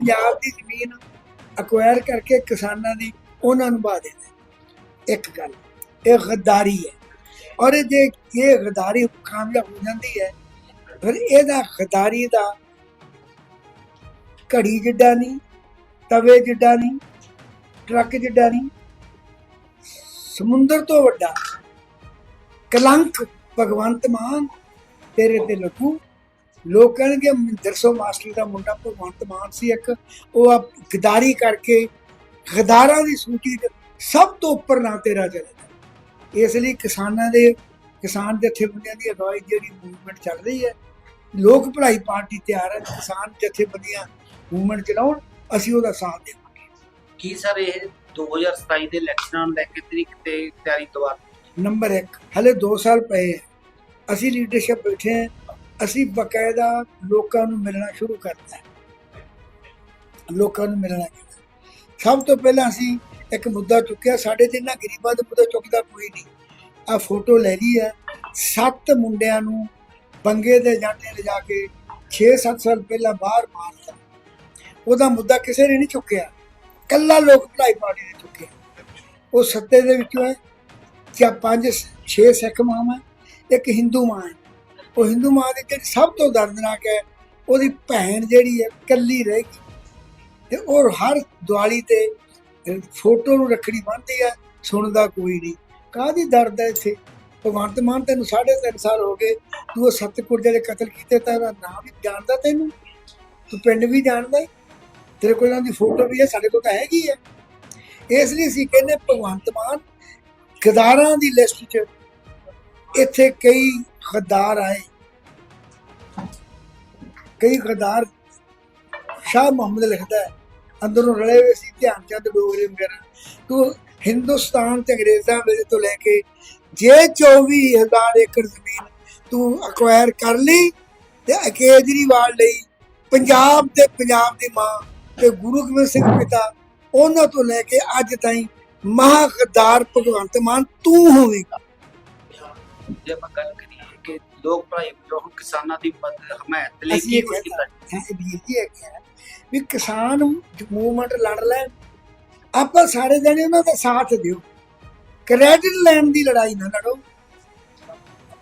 ਪੰਜਾਬ ਦੀ ਜ਼ਮੀਨ ਅਕਵਾਇਰ ਕਰਕੇ ਕਿਸਾਨਾਂ ਦੀ ਉਹਨਾਂ ਨੂੰ ਬਾ ਦੇਣਾ ਇੱਕ ਗੱਲ, ਇਹ ਗਦਾਰੀ ਹੈ। ਔਰ ਇਹ ਜੇ ਇਹ ਗਦਾਰੀ ਕਾਮਯਾਬ ਹੋ ਜਾਂਦੀ ਹੈ, ਫਿਰ ਇਹਦਾ ਗਦਾਰੀ ਦਾ ਘੜੀ ਜਿੱਡਾ ਨਹੀਂ, ਤਵੇ ਜਿੱਡਾ ਨਹੀਂ, ਟਰੱਕ ਜਿੱਡਾ ਨਹੀਂ, ਸਮੁੰਦਰ ਤੋਂ ਵੱਡਾ, ਕਲੰਕ ਭਗਵੰਤ ਮਾਨ ਤੇਰੇ ਤੇ ਲੱਗੂ। ਲੋਕ ਕਹਿਣਗੇ ਮਹਿੰਦਰ ਸਿੰਘ ਮਾਸਟਰ ਦਾ ਮੁੰਡਾ ਭਗਵੰਤ ਮਾਨ ਸੀ ਇੱਕ। ਉਹ ਆ ਗਦਾਰੀ ਕਰਕੇ ਗਦਾਰਾਂ ਦੀ ਸੂਚੀ ਸਭ ਤੋਂ ਉੱਪਰ ਨਾ ਤੇਰਾ ਚਲੇਗਾ ਇਸ ਲਈ ਕਿਸਾਨਾਂ ਦੇ ਕਿਸਾਨ ਜਥੇਬੰਦੀਆਂ ਦੀ ਅਗਵਾਈ ਜਿਹੜੀ ਮੂਵਮੈਂਟ ਚੱਲ ਰਹੀ ਹੈ ਲੋਕ ਭਲਾਈ ਪਾਰਟੀ ਤਿਆਰ ਹੈ ਕਿਸਾਨ ਜਥੇਬੰਦੀਆਂ ਮੂਵਮੈਂਟ ਚਲਾਉਣ ਅਸੀਂ ਉਹਦਾ ਸਾਥ ਦੇਵਾਂਗੇ। ਕੀ ਸਰ ਇਹ 2027 ਦੇ ਇਲੈਕਸ਼ਨਾਂ ਨੂੰ ਲੈ ਕੇ ਤਰੀਕ ਤੇ ਤਿਆਰੀ ਤੋਂ ਬਾਅਦ ਨੰਬਰ 1 ਹਲੇ 2 ਸਾਲ ਪਏ ਅਸੀਂ ਲੀਡਰਸ਼ਿਪ ਬੈਠੇ ਹਾਂ ਅਸੀਂ ਬਕਾਇਦਾ ਲੋਕਾਂ ਨੂੰ ਮਿਲਣਾ ਸ਼ੁਰੂ ਕਰਤਾ ਲੋਕਾਂ ਨੂੰ ਮਿਲਣਾ ਚਾਹੀਦਾ ਸਭ ਤੋਂ ਪਹਿਲਾਂ ਅਸੀਂ ਇੱਕ ਮੁੱਦਾ ਚੁੱਕਿਆ, ਸਾਡੇ ਤੇ ਨਾ ਗਰੀਬਾਂ ਦਾ ਮੁੱਦਾ ਚੁੱਕਦਾ ਕੋਈ ਨਹੀਂ। ਆ ਫੋਟੋ ਲੈ ਲਈ ਹੈ। ਸੱਤ ਮੁੰਡਿਆਂ ਨੂੰ ਬੰਗੇ ਦੇ ਜਾਂਦੇ ਲਿਜਾ ਕੇ 6-7 ਸਾਲ ਪਹਿਲਾਂ ਬਾਹਰ ਮਾਰਤਾ। ਉਹਦਾ ਮੁੱਦਾ ਕਿਸੇ ਨੇ ਨਹੀਂ ਚੁੱਕਿਆ। ਕੱਲਾ ਲੋਕ ਭਲਾਈ ਪਾਰਟੀ ਨੇ ਚੁੱਕਿਆ। ਉਹ ਸੱਤੇ ਦੇ ਵਿੱਚੋਂ ਹੈ। ਕਿ ਪੰਜ ਛੇ ਸਿੱਖ ਮਾਂ ਮਾਵਾਂ, ਇੱਕ ਹਿੰਦੂ ਮਾਂ ਹੈ। ਉਹ ਹਿੰਦੂ ਮਾਂ ਦੀ ਜਿਹੜੀ ਸਭ ਤੋਂ ਦਰਦਨਾਕ ਹੈ, ਉਹਦੀ ਭੈਣ ਜਿਹੜੀ ਹੈ, ਇਕੱਲੀ ਰਹਿ ਗਈ। ਤੇ ਉਹ ਹਰ ਦੀਵਾਲੀ ਤੇ ਫੋਟੋ ਨੂੰ ਰੱਖੜੀ ਬੰਨ੍ਹਦੀ ਹੈ, ਸੁਣਦਾ ਕੋਈ ਨਹੀਂ। ਕਾਹਦੀ ਦਰਦ ਹੈ ਇੱਥੇ? ਭਗਵੰਤ ਮਾਨ ਤੈਨੂੰ 3.5 ਸਾਲ ਹੋ ਗਏ, ਤੂੰ ਉਹ ਸਤਿਗੁਰ ਜਿਹੜੇ ਕਤਲ ਕੀਤੇ ਤਾਂ ਉਹਦਾ ਨਾਮ ਵੀ ਜਾਣਦਾ ਤੈਨੂੰ? ਤੂੰ ਪਿੰਡ ਵੀ ਜਾਣਦਾ ਤੇਰੇ ਕੋਲ ਉਹਨਾਂ ਦੀ ਫੋਟੋ ਵੀ ਹੈ, ਸਾਡੇ ਕੋਲ ਤਾਂ ਹੈਗੀ ਹੈ। ਇਸ ਲਈ ਅਸੀਂ ਕਹਿੰਦੇ ਭਗਵੰਤ ਮਾਨ ਗਦਾਰਾਂ ਦੀ ਲਿਸਟ 'ਚ ਇੱਥੇ ਕਈ ਗਦਾਰ ਆਏ ਕਈ ਗਦਾਰ ਸ਼ਾਹ ਮੁਹੰਮਦ ਲਿਖਦਾ ਹੈ ਅੰਦਰੋਂ ਰਲੇ ਹੋਏ ਸੀ ਧਿਆਨ ਚੰਦ ਡੋਗਰੇ ਵਗੈਰਾ ਤੂੰ ਹਿੰਦੁਸਤਾਨ ਤੇ ਅੰਗਰੇਜ਼ਾਂ ਵੇਲੇ ਤੋਂ ਲੈ ਕੇ ਜੇ 24000 ਏਕੜ ਜ਼ਮੀਨ ਤੂੰ ਅਕਵਾਇਰ ਕਰ ਲਈ ਤੇ ਕੇਜਰੀਵਾਲ ਲਈ ਪੰਜਾਬ ਤੇ ਪੰਜਾਬ ਦੀ ਮਾਂ ਤੇ ਗੁਰੂ ਗੋਬਿੰਦ ਸਿੰਘ ਪਿਤਾ ਉਹਨਾਂ ਤੋਂ ਲੈ ਕੇ ਅੱਜ ਤਾਈਂ ਮਹਾ ਗਦਾਰ ਭਗਵੰਤ ਮਾਨ ਤੂੰ ਹੋਵੇਗਾ ਜੇ ਆਪਾਂ ਗੱਲ ਲੋਕ ਭਲਾਈ ਹੁਣ ਕਿਸਾਨਾਂ ਦੀ ਮਦਦ ਹਮਾਇਤ ਲਈ ਕੀ ਕੁਝ ਕੀਤਾ? ਹੈ ਵੀਰ ਜੀ ਇਹ ਕਿਹਾ ਵੀ ਕਿਸਾਨ ਮੂਵਮੈਂਟ ਲੜ ਲੈਣ ਆਪਾਂ ਸਾਰੇ ਜਣੇ ਉਹਨਾਂ ਦਾ ਸਾਥ ਦਿਓ। ਕ੍ਰੈਡਿਟ ਲੈਣ ਦੀ ਲੜਾਈ ਨਾ ਲੜੋ।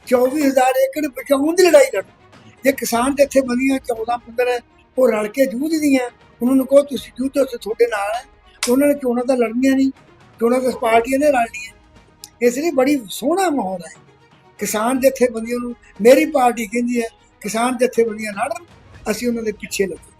24000 ਏਕੜ ਬਚਾਉਣ ਦੀ ਲੜਾਈ ਲੜੋ। ਜੇ ਕਿਸਾਨ ਜਿੱਥੇ ਬੰਦੀਆਂ 14 15 ਉਹ ਰਲ ਕੇ ਜੂਝਦੀਆਂ ਉਹਨਾਂ ਨੂੰ ਕਹੋ ਤੁਸੀਂ ਜੂਝੋ ਤੇ ਤੁਹਾਡੇ ਨਾਲ ਹੈ ਉਹਨਾਂ ਨੇ ਚੋਣਾਂ ਤਾਂ ਲੜਨੀਆਂ ਨਹੀਂ ਚੋਣਾਂ ਤਾਂ ਪਾਰਟੀਆਂ ਨੇ ਲੜਨੀਆਂ ਇਸ ਲਈ ਬੜੀ ਸੋਹਣਾ ਮਾਹੌਲ ਹੈ। ਕਿਸਾਨ ਜਥੇਬੰਦੀਆਂ ਨੂੰ, ਮੇਰੀ ਪਾਰਟੀ ਕਹਿੰਦੀ ਹੈ, ਕਿਸਾਨ ਜਥੇਬੰਦੀਆਂ ਲੜਨ ਅਸੀਂ ਉਹਨਾਂ ਦੇ ਪਿੱਛੇ ਲੱਗੇ।